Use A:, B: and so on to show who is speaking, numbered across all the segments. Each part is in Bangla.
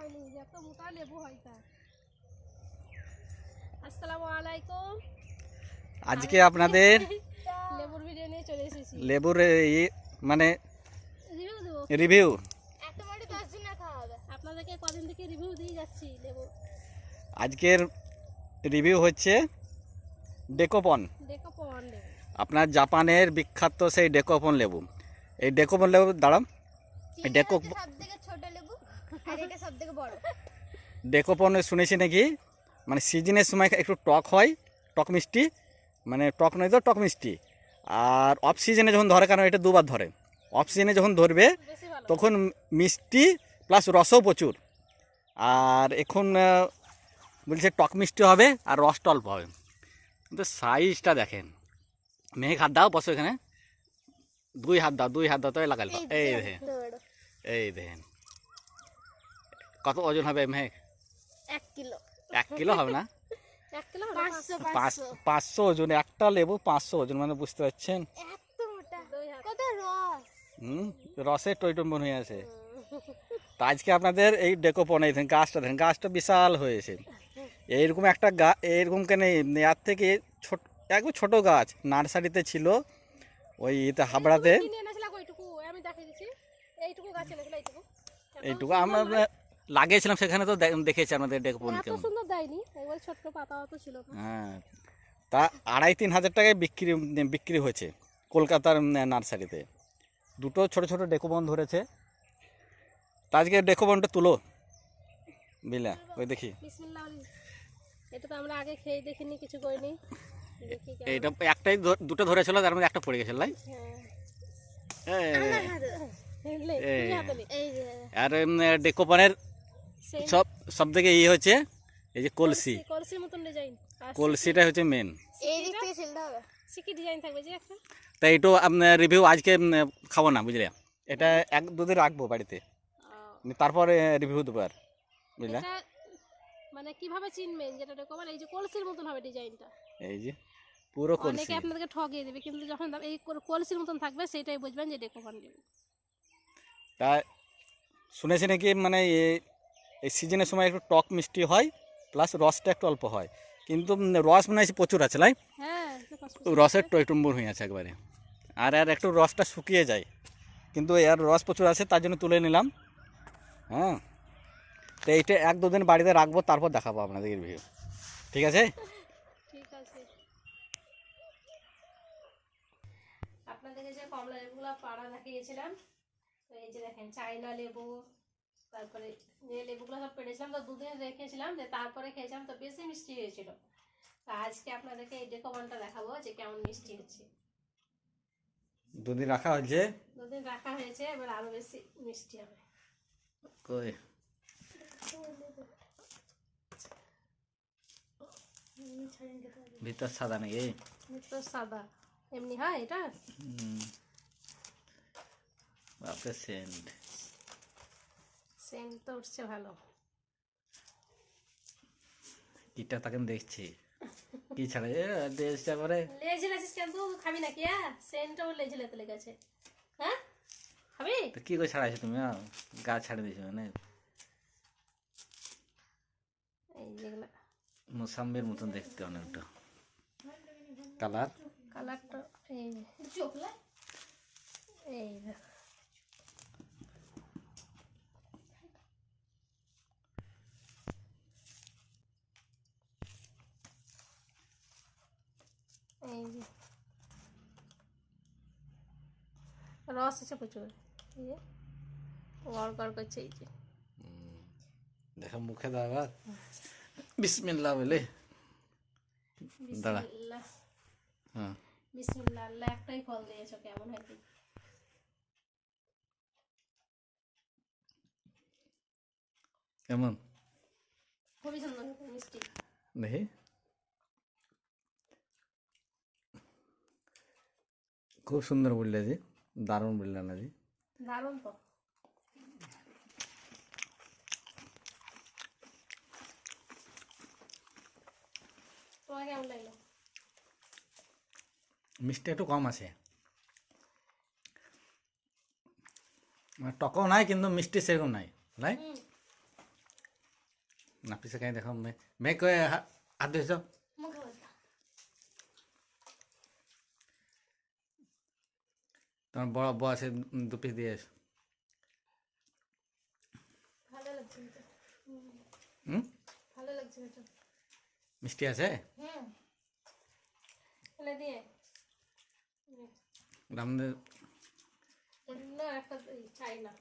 A: হয়নি যত মোটা লেবু হয় তা আসসালামু আলাইকুম।
B: আজকে আপনাদের
A: লেবুর ভিডিও নিয়ে চলে এসেছি।
B: লেবুর মানে
A: রিভিউ আপনাদেরকে কদিন থেকে দিয়ে যাচ্ছি লেবু।
B: আজকের রিভিউ হচ্ছে ডেকোপন আপনার জাপানের বিখ্যাত সেই ডেকোপন লেবু। এই ডেকোপন লেবু দাঁড়াম এই ডেকো
A: আর এটা সব বড়।
B: ডেকোপন শুনেছি নাকি? মানে সিজনের সময় একটু টক হয় টক মিষ্টি। মানে টক নয় তো টক মিষ্টি। আর অফ সিজনে যখন ধরে কারণ এটা দুবার ধরে। অফ সিজনে যখন ধরবে তখন মিষ্টি প্লাস রসও প্রচুর। আর এখন বলছে টক মিষ্টি হবে আর রসটা অল্প হবে। কিন্তু সাইজটা দেখেন। মেঘ হাত দাও বসো এখানে। দুই হাত দাও দুই হাত দাও তবে লাগাল এই দেখেন। এই দেখেন। কত ওজন হবে মেঘ?
A: এক কিলো।
B: এক কিলো হবে না?
A: পাঁচশো
B: পাঁচ পাঁচশো ওজন একটা লেবু পাঁচশো ওজন মানে বুঝতে পারছেন?
A: এত মোটা। কত রস?
B: হুম রসে টইটম্বন হয়ে আছে। তা আজকে আপনাদের এই ডেকোপন এই দেখেন গাছটা দেখেন গাছটা বিশাল হয়েছে। এইরকম একটা গা এইরকম কেন ইয়ার থেকে ছোট একদম ছোট গাছ নার্সারিতে ছিল ওই ইতে হাবড়াতে।
A: কিনে এনেছিলাম ওইটুকু আমি দেখিয়ে দিচ্ছি। এইটুকু গাছ এনেছিল এইটুকু। এত
B: এইটুকু আমরা লাগিয়েছিলাম সেখানে তো দেখেছি আমাদের ডেকোপন
A: এত সুন্দর দেয়নি। একবার ছোট্ট পাতা তো ছিল
B: হ্যাঁ তা আড়াই তিন হাজার টাকায় বিক্রি বিক্রি হয়েছে কলকাতার নার্সারিতে। দুটো ছোট ছোট ডেকোবন ধরেছে। তা আজকে ডেকোবনটা তুলো। বুঝলা ওই দেখি।
A: এটা তো আমরা আগে খেয়ে দেখিনি কিছু করিনি।
B: এইটা একটাই দুটো ধরেছিল তার মধ্যে একটা পড়ে গেছিল লাই।
A: হ্যাঁ।
B: আর ডেকোবনের
A: সেই
B: সব সব থেকে ইয়ে হচ্ছে এই যে কলসি।
A: কলসির মতন ডিজাইন
B: কলসিটা হচ্ছে মেন
A: এই দিক থেকে ছিলতে হবে সিকি ডিজাইন থাকবে যে একটা
B: তা এইটো আপনার রিভিউ আজকে খাব না বুঝলে? এটা এক দুদিন রাখব বাড়িতে। তারপরে রিভিউ দেবো আর বুঝলা?
A: মানে কীভাবে চিনবেন যেটা ডেকোবার এই যে কলসির মতন হবে ডিজাইনটা
B: এই যে পুরো কলসি।
A: অনেকে আপনাদেরকে ঠকিয়ে দেবে কিন্তু যখন এই কলসির মতন থাকবে সেটাই বুঝবেন যে লেবু
B: তা শুনেছি নাকি মানে এই সিজনের সময় একটু টক মিষ্টি হয় প্লাস রসটা একটু অল্প হয়। কিন্তু রস মনে হয় প্রচুর আছে লাই
A: হ্যাঁ
B: রসের টইটুম্বুর হয়ে আছে একবারে। আর আর একটু রসটা শুকিয়ে যায়। কিন্তু এর রস প্রচুর আছে তার জন্য তুলে নিলাম। হ্যাঁ। তো এইটা এক দুদিন বাড়িতে রাখব তারপর দেখাবো আপনাদের রিভিউ ঠিক আছে?
A: ঠিক আছে। আপনাদেরকে যে কমলা লেবুগুলো পাড়া দেখিয়েছিলাম তো এই যে দেখেন চাইনা লেবু তারপরে যে লেবুগুলো সব পেড়েছিলাম তো দুদিন রেখেছিলাম যে তারপরে খেয়েছিলাম তো বেশি মিষ্টি হয়েছিল। তো আজকে আপনাদেরকে এই ডেকোবনটা দেখাবো যে কেমন মিষ্টি হচ্ছে।
B: দুদিন রাখা হয়েছে?
A: দুদিন রাখা হয়েছে এবার আরও বেশি মিষ্টি হবে।
B: কই? ভিতর সাদা নাকি?
A: তো সাদা। এমনি হয় এটা?
B: হুম। বাপরে সেন্ট।
A: সেন্ট তো উঠছে ভালো।
B: কিটা তাকে দেখছি। কি ছাড়া? এ ড্রেসটা করে
A: লেজ লেছিস কেন তুই? খাবি নাকি হ্যাঁ? সেন্টও লেজ লেতে লেগেছে। হ্যাঁ? খাবি?
B: তো কি করে ছাড়াইছো তুমি আহ? গা ছাড়ে দিয়েছ মানে।
A: এই যেগুলো
B: মোসাম্বির মতন দেখতে অনেকটা। কালার?
A: কালারটা এই যে। এই যে। এই যে রস আছে প্রচুর এই যে গড় গড় করছে এই যে
B: দেখো মুখে দাও এবার বিসমিল্লাহ বলে দাঁড়া
A: বিসমিল্লাহ
B: হ্যাঁ
A: বিসমিল্লাহ আল্লাহ একটাই ফল দিয়েছ কেমন হয় দেখি।
B: কেমন
A: খুবই সুন্দর খেতে, মিষ্টি
B: দেখি খুব সুন্দর বললে জি দারুণ বললে না জি
A: দারুণ তো।
B: মিষ্টি একটু কম আছে। মানে টকও নাই কিন্তু মিষ্টি সেরকম নাই নাই নাপিসে দেখো মে মে কয়ে হা- হাত ধুয়েছ তোমার বড় বউ আছে দু পিস দিয়ে এসো। হুম?
A: ভালো লাগছে
B: মিষ্টি আছে?
A: হুম ফেলে দিয়ে।
B: আমাদের
A: অন্য একটা চাই না।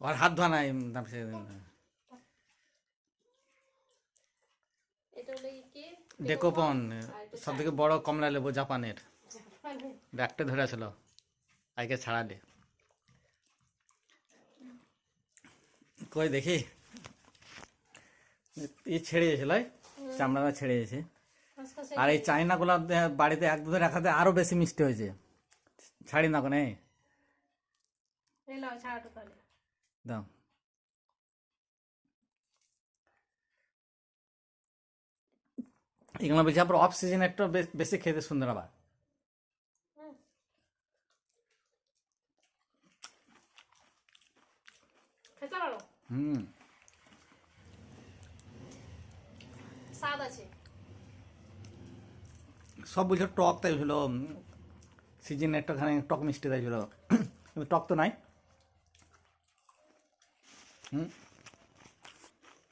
B: ওর হাত ধোয়া নাই
A: হলো
B: ডেকোপন সব থেকে বড় কমলা লেবু জাপানের।
A: জাপানে
B: একটা ধরেছিল আজকে ছাড়ালে কই দেখি। ই ছেড়ে গেছিল চামড়াটা ছেড়ে গেছে আর এই চাইনাগুলো বাড়িতে এক দুধে রাখাতে আরও বেশি মিষ্টি হয়েছে। ছাড়ি না কোনে। দাও। এগুলো বেশি আবার অফ সিজন একটু বেশি খেতে সুন্দর আবার
A: হুম খেতে পারো
B: হুম।
A: স্বাদ আছে।
B: সব বুঝে টক তাই ছিল সিজন একটাখানে টক মিষ্টি তাই ছিল টক তো নাই। হুম।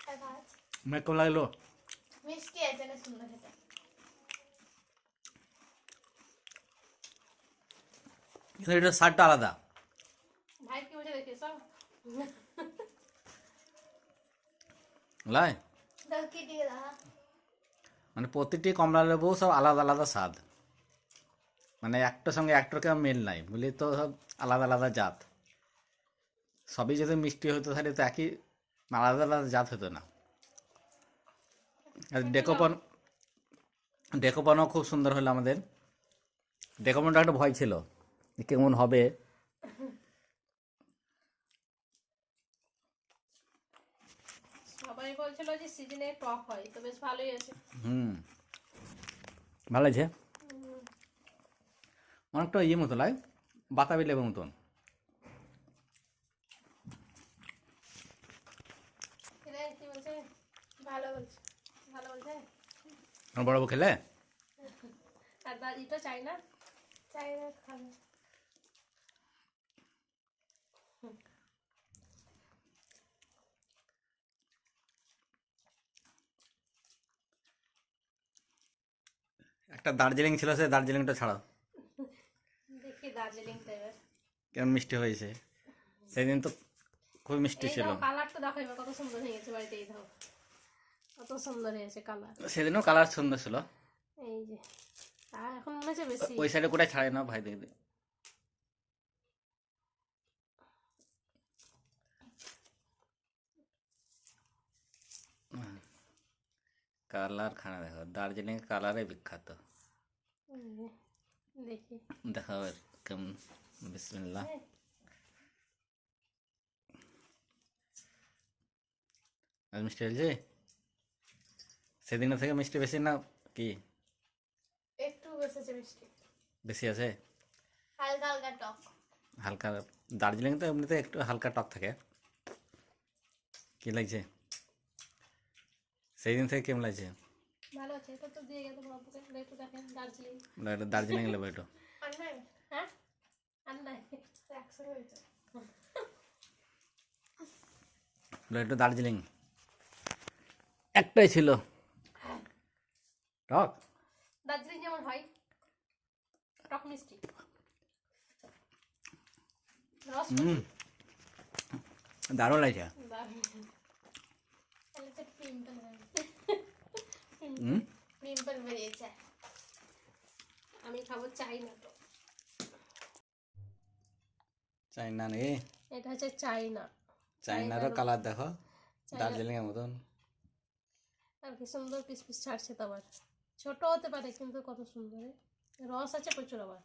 B: কেমন লাগল?
A: মিষ্টি আছে না সুন্দর খেতে।
B: কিন্তু এটার স্বাদটা আলাদা
A: ভাই কি বলছে দেখে সব দাও
B: মানে প্রতিটি কমলা লেবু সব আলাদা আলাদা স্বাদ। মানে একটার সঙ্গে একটাকে মেল নাই, বুঝলি তো? সব আলাদা আলাদা জাত। সবই যদি মিষ্টি হতো তাহলে তো একই, আলাদা আলাদা জাত হতো না। আর ডেকোপন ডেকোপনও খুব সুন্দর হলো আমাদের। ডেকোপনটা একটা ভয় ছিল কেমন হবে
A: সবাই বলছিল যে সিজনে টক হয় তো বেশ ভালোই আছে
B: হুম। ভালো আছে অনেকটা ইয়ে মতো লাগে বাতাবি লেবুর মতন। বড় বউ খেলে?
A: আর দাদিটা চাই না? চাই না খাবে।
B: একটা দার্জিলিং ছিল সে দার্জিলিংটা ছাড়াও।
A: দেখি
B: কেমন মিষ্টি হয়েছে। সেদিন তো খুবই মিষ্টি ছিল।
A: কালারটা দেখো এবার কত সুন্দর বাড়িতে এই দাও কত সুন্দর হয়েছে কালার
B: সেদিনও কালার সুন্দর ছিল।
A: এই যে আর এখন মনে হচ্ছে বেশি।
B: ওই সাইডে কোথায় ছাড়ে না ভাই দেখবে কালার খানা দেখো দার্জিলিং কালারে বিখ্যাত।
A: দেখি
B: দেখা কেমন বিসমিল্লাহ আজ মিষ্টি হয়েছে সেদিনের থেকে মিষ্টি বেশি না কি
A: একটু মিষ্টি
B: বেশি আছে
A: হালকা হালকা টক
B: হালকা দার্জিলিং তো এমনিতে একটু হালকা টক থাকে কি লাগছে সেই দিন থেকে কেমন লাগছে
A: আছে এটা তো দিয়ে একটু দেখেন দার্জিলিং
B: এটা দার্জিলিং লেবু
A: আর নাই হ্যাঁ আর নাই হয়েছে
B: দার্জিলিং। একটাই ছিল। টক।
A: দার্জিলিং যেমন হয় টক মিষ্টি।
B: হুম দারুণ লাগছে। হুম
A: পিম্পল বেরিয়েছে। আমি খাব চাই না তো।
B: চাইনা নাকি
A: এটা হচ্ছে চাইনা।
B: চাইনারও কালার দেখো দার্জিলিং এর মতন।
A: আর কি সুন্দর পিস পিস ছাড়ছে তো আবার। ছোট হতে পারে কিন্তু কত সুন্দর। রস আছে প্রচুর আবার।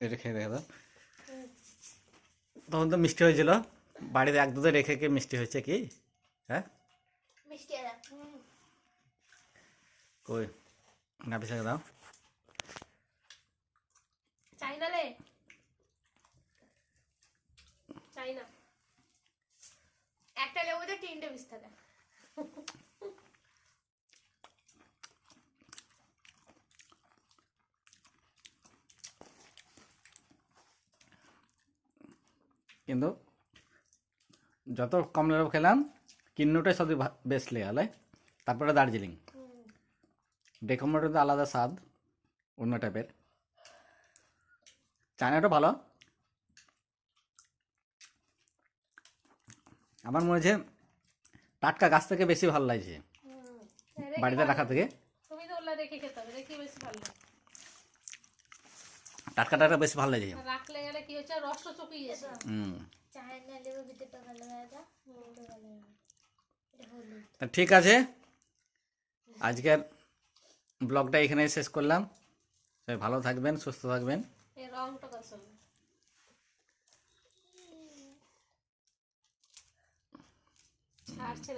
B: এটা খেয়ে দেখো তখন তো মিষ্টি হয়েছিল। বাড়িতে এক দুধে রেখে কে মিষ্টি হয়েছে কি? হ্যাঁ?
A: মিষ্টি
B: কই? না পিছাকে দাও।
A: চাইনা লে চাইনা। একটা লেবুতে তিনটে থাকে
B: কিন্তু যত কমলা লেবু খেলাম কিন্নুটাই সব বেশ লেগালে তারপরে দার্জিলিং। ডেকোমোটা তো আলাদা স্বাদ অন্য টাইপের চায়নাটা ভালো। আমার মনে হচ্ছে টাটকা গাছ থেকে বেশি ভালো লাগছে। বাড়িতে
A: ভালো-
B: রাখা থেকে।
A: তুমি তো ওগুলা রেখে খেতে হবে রেখে বেশি ভালো লাগে।
B: টাটকা টাটকা বেশি ভালো লাগছে
A: রাখলে গেলে কি হচ্ছে? রসটা চুকিয়ে যাচ্ছে
B: হুম।
C: চায়না লেবু ভিতরটা ভালো লাগা
B: ঠিক আছে। আজকের ব্লগটা এখানে শেষ করলাম। সবাই ভালো থাকবেন সুস্থ থাকবেন।
A: ছাড়ছে